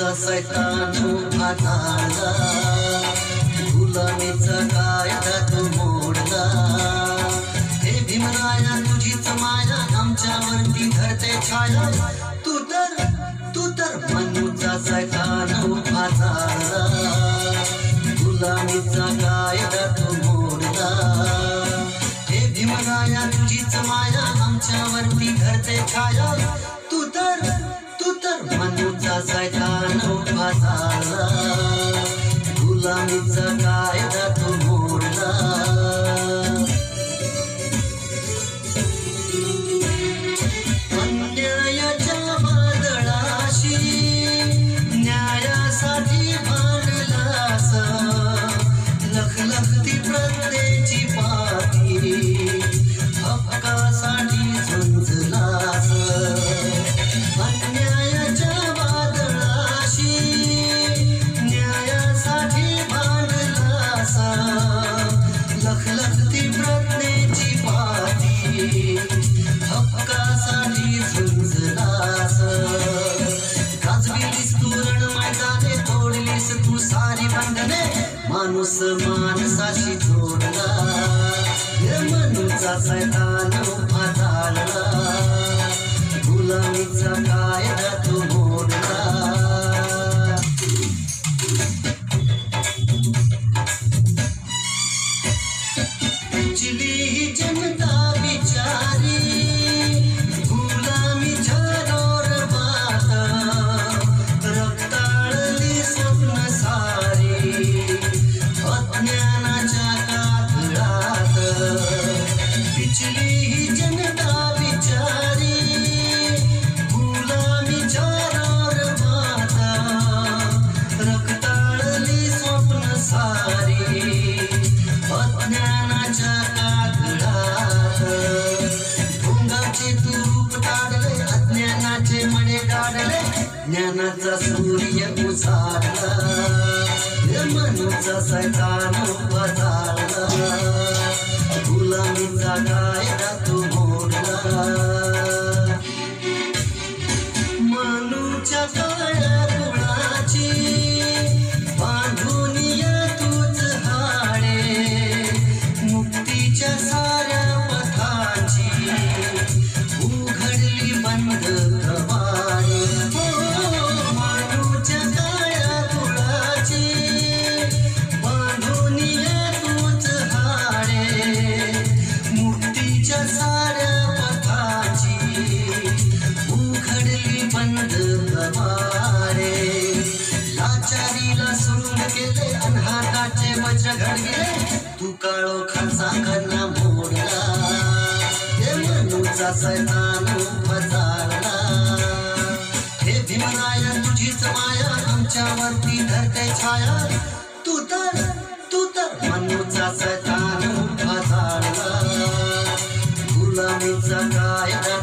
मनूचा सैतान उभा झाला गुलामीचा कायदा तू मोडला. हे भीमराया तुझीच माया आमच्यावरती धरते छाया. तू तर तू तर मनूचा सैतान उभा झाला गुलामीचा कायदा तू मोडला. हे भीमराया तुझीच माया आमच्यावरती धरते छाया. तू तर तू तर मनूचा सैतान उभा गुलामीचा कायदा तो मोडला. अन्यायाच्या वादळाशी न्यायासाठी तोडलीस तू सारी बंधने माणूस माणसाशी जोडला. हे मनुचा सैतान उभा झाला. गुलामीचा कायदा तू मोडला. पिछली ही जनता ज्ञानाचा सूर्य उसाडला. मनुचा सैतान उभा मनूच्या अनहाताचे वच घडले तू काळो खाचा कन्ना मोडला. हे मनूचा सैतान उभा हे भीमराया तुझीच माया आमच्यावरती धरते छाया. तू तर तू तर मनूचा सैतान उभा काय गुलामीचा कायदा